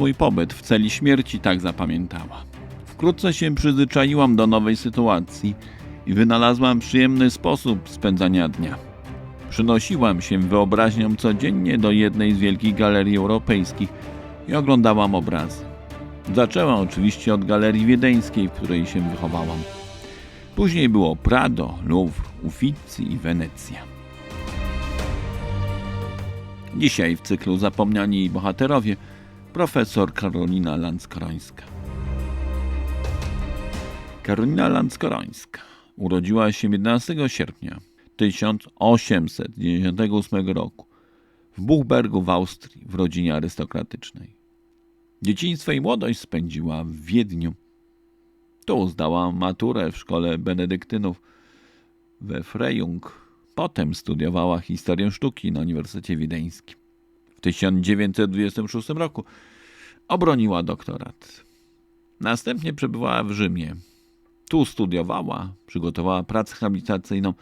swój pobyt w celi śmierci tak zapamiętała. Wkrótce się przyzwyczaiłam do nowej sytuacji i wynalazłam przyjemny sposób spędzania dnia. Przynosiłam się wyobraźnią codziennie do jednej z wielkich galerii europejskich i oglądałam obrazy. Zaczęłam oczywiście od galerii wiedeńskiej, w której się wychowałam. Później było Prado, Louvre, Uffizi i Wenecja. Dzisiaj w cyklu Zapomniani Bohaterowie profesor Karolina Landskorońska. Karolina Landskorońska urodziła się 11 sierpnia 1898 roku w Buchbergu w Austrii w rodzinie arystokratycznej. Dzieciństwo i młodość spędziła w Wiedniu. Tu zdała maturę w szkole benedyktynów we Freyung. Potem studiowała historię sztuki na Uniwersytecie Wiedeńskim. W 1926 roku obroniła doktorat. Następnie przebywała w Rzymie. Tu studiowała, przygotowała pracę habilitacyjną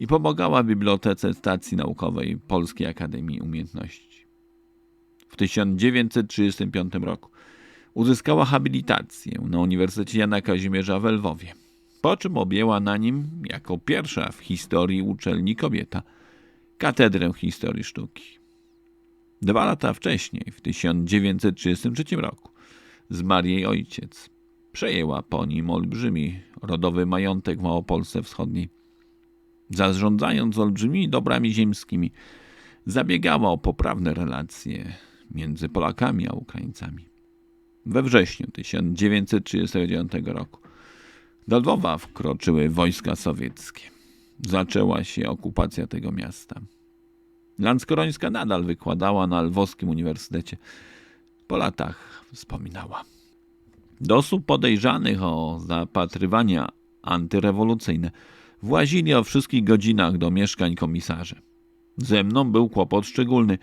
i pomagała Bibliotece Stacji Naukowej Polskiej Akademii Umiejętności. W 1935 roku uzyskała habilitację na Uniwersytecie Jana Kazimierza w Lwowie, po czym objęła na nim, jako pierwsza w historii uczelni kobieta, katedrę historii sztuki. Dwa lata wcześniej, w 1933 roku, zmarł jej ojciec. Przejęła po nim olbrzymi rodowy majątek w Małopolsce Wschodniej. Zarządzając olbrzymimi dobrami ziemskimi, zabiegała o poprawne relacje między Polakami a Ukraińcami. We wrześniu 1939 roku do Lwowa wkroczyły wojska sowieckie. Zaczęła się okupacja tego miasta. Landskorońska nadal wykładała na Lwowskim Uniwersytecie. Po latach wspominała. Do osób podejrzanych o zapatrywania antyrewolucyjne włazili o wszystkich godzinach do mieszkań komisarze. Ze mną był kłopot szczególny.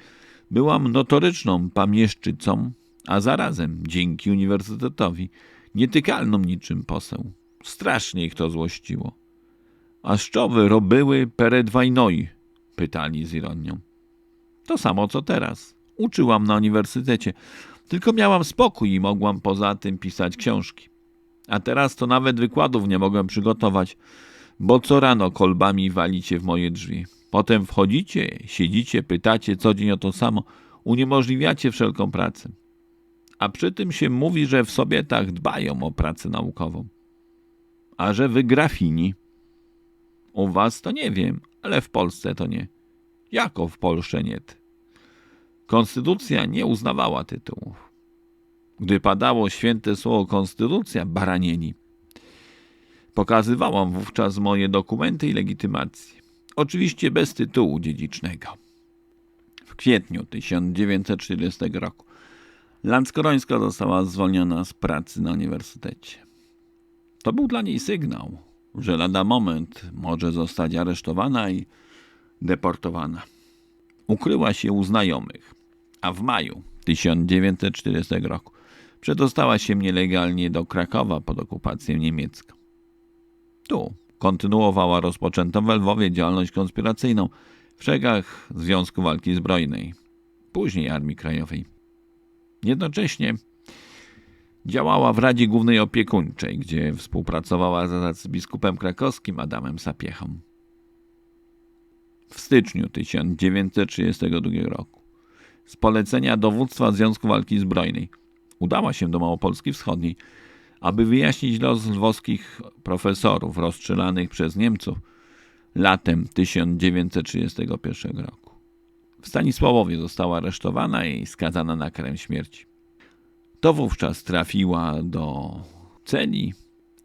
Byłam notoryczną pamieszczycą, a zarazem, dzięki uniwersytetowi, nietykalną niczym poseł. Strasznie ich to złościło. A co wy robiły pered wajnoj? Pytali z ironią. To samo co teraz. Uczyłam na uniwersytecie, tylko miałam spokój i mogłam poza tym pisać książki. A teraz to nawet wykładów nie mogłem przygotować, bo co rano kolbami walicie w moje drzwi. Potem wchodzicie, siedzicie, pytacie co dzień o to samo, uniemożliwiacie wszelką pracę. A przy tym się mówi, że w Sowietach dbają o pracę naukową. A że wy grafini. U was to nie wiem, ale w Polsce to nie. Jako w Polsce nie. Konstytucja nie uznawała tytułów. Gdy padało święte słowo konstytucja, baranieni. Pokazywałam wówczas moje dokumenty i legitymacje. Oczywiście bez tytułu dziedzicznego. W kwietniu 1940 roku Landskorońska została zwolniona z pracy na uniwersytecie. To był dla niej sygnał, że lada moment może zostać aresztowana i deportowana. Ukryła się u znajomych, a w maju 1940 roku przedostała się nielegalnie do Krakowa pod okupację niemiecką. Tu kontynuowała rozpoczętą w Lwowie działalność konspiracyjną w szeregach Związku Walki Zbrojnej, później Armii Krajowej. Jednocześnie działała w Radzie Głównej Opiekuńczej, gdzie współpracowała z biskupem krakowskim Adamem Sapiechą. W styczniu 1932 roku z polecenia dowództwa Związku Walki Zbrojnej udała się do Małopolski Wschodniej, aby wyjaśnić los lwowskich profesorów rozstrzelanych przez Niemców latem 1931 roku. W Stanisławowie została aresztowana i skazana na karę śmierci. To wówczas trafiła do celi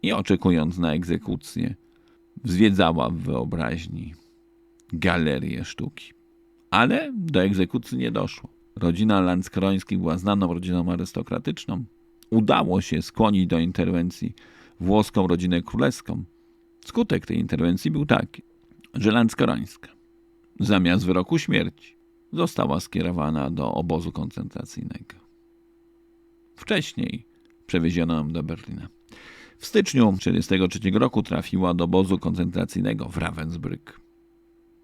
i oczekując na egzekucję, zwiedzała w wyobraźni galerię sztuki. Ale do egzekucji nie doszło. Rodzina Landskrońskich była znaną rodziną arystokratyczną. Udało się skłonić do interwencji włoską rodzinę królewską. Skutek tej interwencji był taki, że Landskrońska zamiast wyroku śmierci została skierowana do obozu koncentracyjnego. Wcześniej przewieziono ją do Berlina. W styczniu 1943 roku trafiła do obozu koncentracyjnego w Ravensbrück.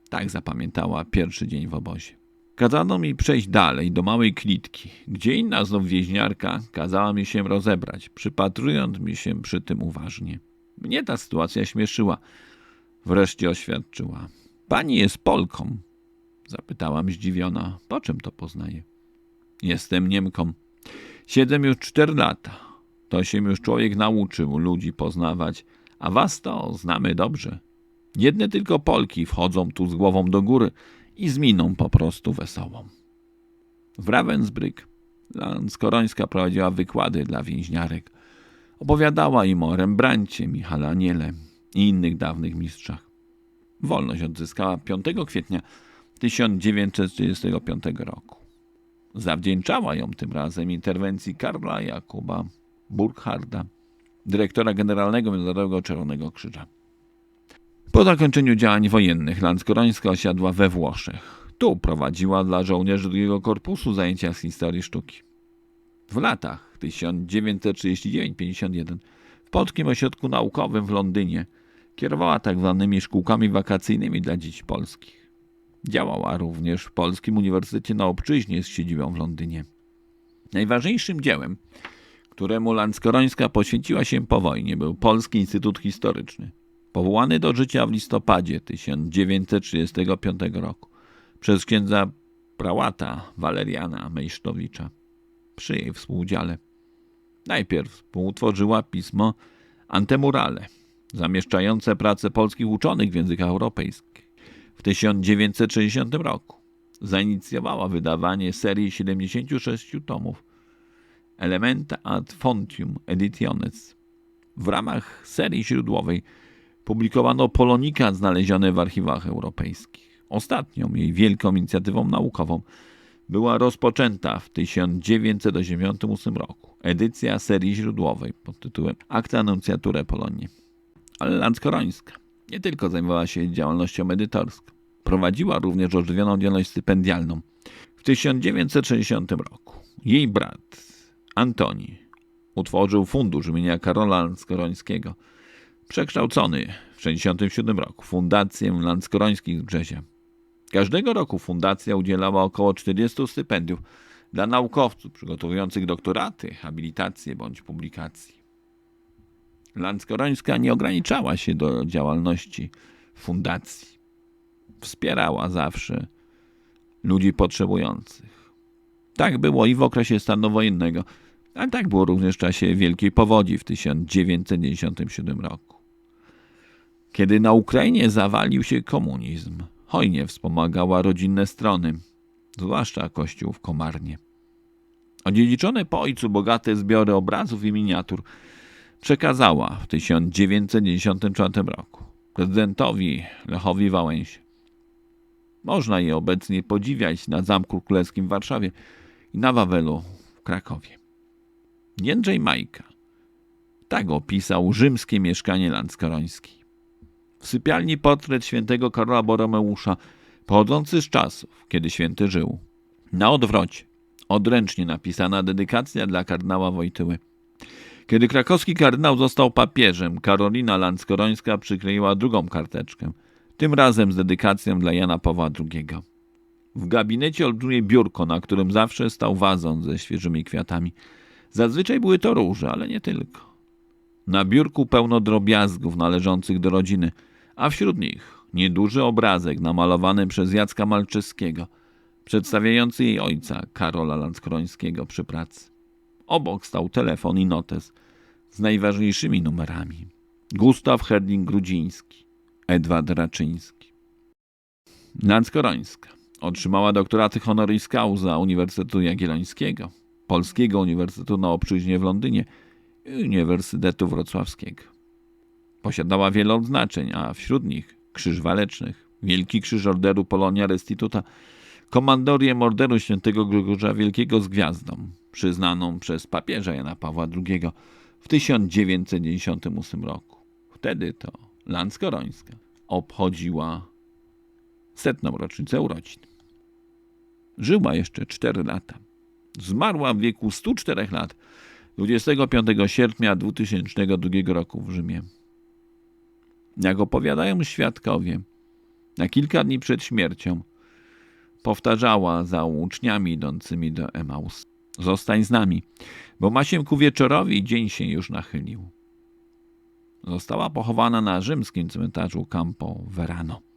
Tak zapamiętała pierwszy dzień w obozie. Kazano mi przejść dalej do małej klitki, gdzie inna znów więźniarka kazała mi się rozebrać, przypatrując mi się przy tym uważnie. Mnie ta sytuacja śmieszyła. Wreszcie oświadczyła. Pani jest Polką. Zapytałam zdziwiona. Po czym to poznaje? Jestem Niemką. Siedzę już cztery lata. To się już człowiek nauczył ludzi poznawać, a was to znamy dobrze. Jedne tylko Polki wchodzą tu z głową do góry i z miną po prostu wesołą. W Ravensbrück Skorońska prowadziła wykłady dla więźniarek. Opowiadała im o Rembrandcie, Michale Aniele i innych dawnych mistrzach. Wolność odzyskała 5 kwietnia 1935 roku. Zawdzięczała ją tym razem interwencji Karla Jakuba Burkharda, dyrektora generalnego Międzynarodowego Czerwonego Krzyża. Po zakończeniu działań wojennych Landskorońska osiadła we Włoszech. Tu prowadziła dla żołnierzy drugiego korpusu zajęcia z historii sztuki. W latach 1939-51 w Polskim Ośrodku Naukowym w Londynie kierowała tak zwanymi szkółkami wakacyjnymi dla dzieci polskich. Działała również w Polskim Uniwersytecie na Obczyźnie z siedzibą w Londynie. Najważniejszym dziełem, któremu Landskorońska poświęciła się po wojnie, był Polski Instytut Historyczny, powołany do życia w listopadzie 1935 roku przez księdza prałata Waleriana Mejsztowicza przy jej współudziale. Najpierw współtworzyła pismo Antemurale, zamieszczające prace polskich uczonych w językach europejskich. W 1960 roku zainicjowała wydawanie serii 76 tomów Elementa ad Fontium Editiones. W ramach serii źródłowej publikowano Polonika znalezione w archiwach europejskich. Ostatnią jej wielką inicjatywą naukową była rozpoczęta w 1988 roku edycja serii źródłowej pod tytułem Acta Annunciature Polonii. Ale Landskorońska nie tylko zajmowała się działalnością edytorską, prowadziła również ożywioną działalność stypendialną. W 1960 roku jej brat Antoni utworzył fundusz imienia Karola Landskorońskiego, przekształcony w 1967 roku Fundację Landskorońskich z Brzezia. Każdego roku fundacja udzielała około 40 stypendiów dla naukowców przygotowujących doktoraty, habilitacje bądź publikacje. Landskorońska nie ograniczała się do działalności fundacji. Wspierała zawsze ludzi potrzebujących. Tak było i w okresie stanu wojennego, ale tak było również w czasie Wielkiej Powodzi w 1997 roku. Kiedy na Ukrainie zawalił się komunizm, hojnie wspomagała rodzinne strony, zwłaszcza kościół w Komarnie. Odziedziczone po ojcu bogate zbiory obrazów i miniatur przekazała w 1994 roku prezydentowi Lechowi Wałęsie. Można je obecnie podziwiać na Zamku Królewskim w Warszawie i na Wawelu w Krakowie. Jędrzej Majka tak opisał rzymskie mieszkanie Landskoroński. W sypialni portret świętego Karola Boromeusza, pochodzący z czasów, kiedy święty żył. Na odwrocie, odręcznie napisana dedykacja dla kardynała Wojtyły. Kiedy krakowski kardynał został papieżem, Karolina Landskorońska przykleiła drugą karteczkę, tym razem z dedykacją dla Jana Pawła II. W gabinecie olbrzymie biurko, na którym zawsze stał wazon ze świeżymi kwiatami. Zazwyczaj były to róże, ale nie tylko. Na biurku pełno drobiazgów należących do rodziny – a wśród nich nieduży obrazek namalowany przez Jacka Malczyskiego, przedstawiający jej ojca, Karola Landskrońskiego przy pracy. Obok stał telefon i notes z najważniejszymi numerami. Gustaw Herding-Grudziński, Edward Raczyński. Landskorońska otrzymała doktoraty honoris causa Uniwersytetu Jagiellońskiego, Polskiego Uniwersytetu na Obczyźnie w Londynie i Uniwersytetu Wrocławskiego. Posiadała wiele odznaczeń, a wśród nich Krzyż Walecznych, Wielki Krzyż Orderu Polonia Restituta, Komandorię Orderu Świętego Grzegorza Wielkiego z gwiazdą, przyznaną przez papieża Jana Pawła II w 1998 roku. Wtedy to Landskorońska obchodziła setną rocznicę urodzin. Żyła jeszcze 4 lata. Zmarła w wieku 104 lat 25 sierpnia 2002 roku w Rzymie. Jak opowiadają świadkowie, na kilka dni przed śmiercią powtarzała za uczniami idącymi do Emaus. Zostań z nami, bo ma się ku wieczorowi dzień się już nachylił. Została pochowana na rzymskim cmentarzu Campo Verano.